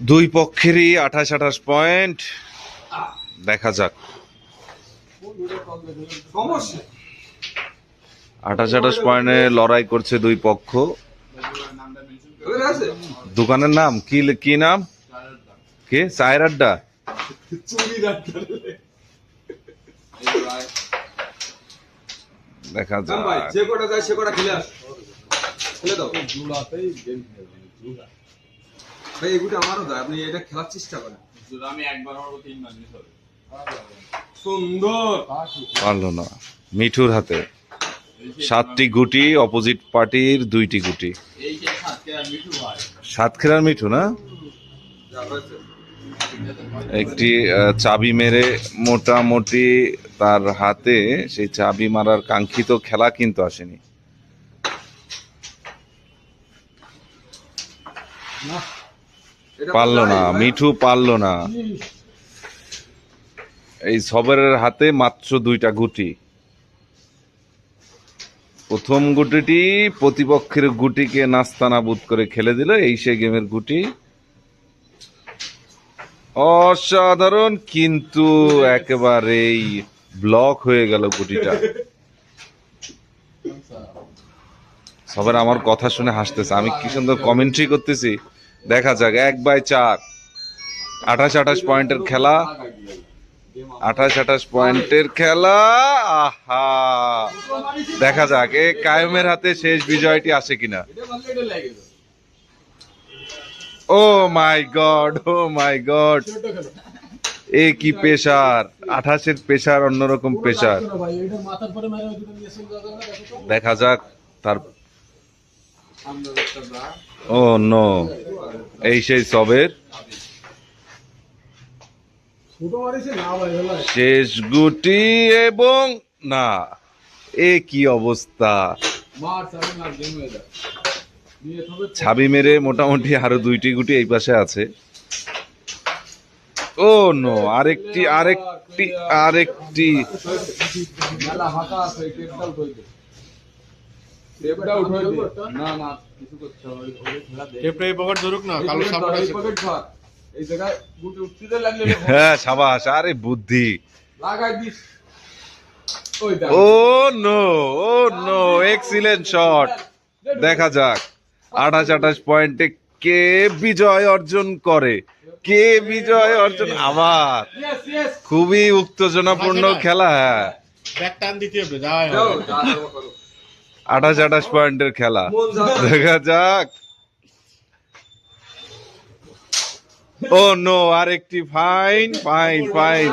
দুই পক্ষেরই আঠাশ আঠাশ পয়েন্ট। দেখা যাক। আঠাশ আঠাশ পয়েন্টে লড়াই করছে দুই পক্ষ। দোকানের নাম? কি কি নাম? কে? চায়ের আড্ডা? দেখা যাক। যে কটা যায় সে কটা খেলে আস। খেলে দাও। ভাই এগুলো আমারও দেয় আপনি এটা খেলার চেষ্টা করেন। আমি একবার মারবো তিনবার মিস হবে। সুন্দর। পারল না। মিঠুর হাতে। সাতটি গুটি অপোজিট পার্টির দুইটি গুটি। এই যে সাতকে মিঠু সাতক্ষীরার মিঠু না? একটি চাবি মেরে মোটামুটি তার হাতে সেই চাবি মারার কাঙ্ক্ষিত খেলা কিন্তু আসেনি। পারল না মিঠু পারল না। এই সবেরের হাতে মাত্র দুইটা গুটি। প্রথম গুটিটি প্রতিপক্ষের গুটিকে নাস্তানাবুদ করে খেলে দিল এই সেই গেমের গুটি। অসাধারণ কিন্তু একেবারেই ব্লক হয়ে গেল গুটিটা। সবার আমার কথা শুনে হাসতেছে। আমি কি সুন্দর কমেন্ট্রি করতেছি। দেখা যাক, এক বাই চার। আঠাশ আঠাশ পয়েন্টের খেলা। আঠাশ আঠাশ পয়েন্টের খেলা। আহা! দেখা যাক, এ কায়মের হাতে শেষ বিজয়টি আসে কিনা। ও মাই গড, ও মাই গড। এ কি পেশার? আঠাশের পেশার অন্যরকম পেশার। দেখা যাক, তার ও নো এই সেই সবের? শেষ গুটি এবং, না, এ কি অবস্থা? ছাবি মেরে মোটামুটি আরও দুইটি গুটি এই পাশে আছে। ও নো আরেকটি আরেকটি আরেকটি মেলা ফাঁকা আছে এই টেপটাও উঠাই দে টেপটা উঠাই দে না না কিছু করতে হবে ওরে খেলা দে টেপটা এই পকেট ধরুক না কালো সাপটা এই পকেট ধর। এই জায়গায় গুটি উঠতে লাগলে হ্যাঁ সাবাস আরে বুদ্ধি। লাগাই দিস। Oh no oh no excellent shot দেখা যাক। আঠাশ আঠাশ পয়েন্টে কে বিজয় অর্জন করে? কে বিজয় অর্জন? আবার। খুবই উত্তেজনাপূর্ণ খেলা হ্যাঁ। ব্যাক টান দিতে হবে আঠাশ আঠাশ পয়েন্টের খেলা। দেখা যাক। ও নো আরেকটি ফাইন ফাইন ফাইন।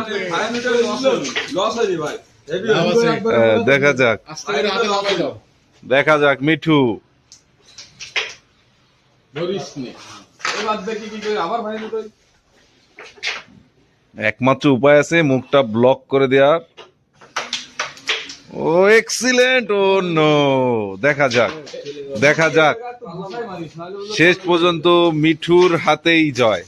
দেখা যাক। দেখা যাক মিঠু। একমাত্র উপায় আছে মুখটা ব্লক করে দেওয়ার। ও এক্সিলেন্ট ও নো দেখা যাক দেখা যাক। শেষ পর্যন্ত মিঠুর হাতেই জয়।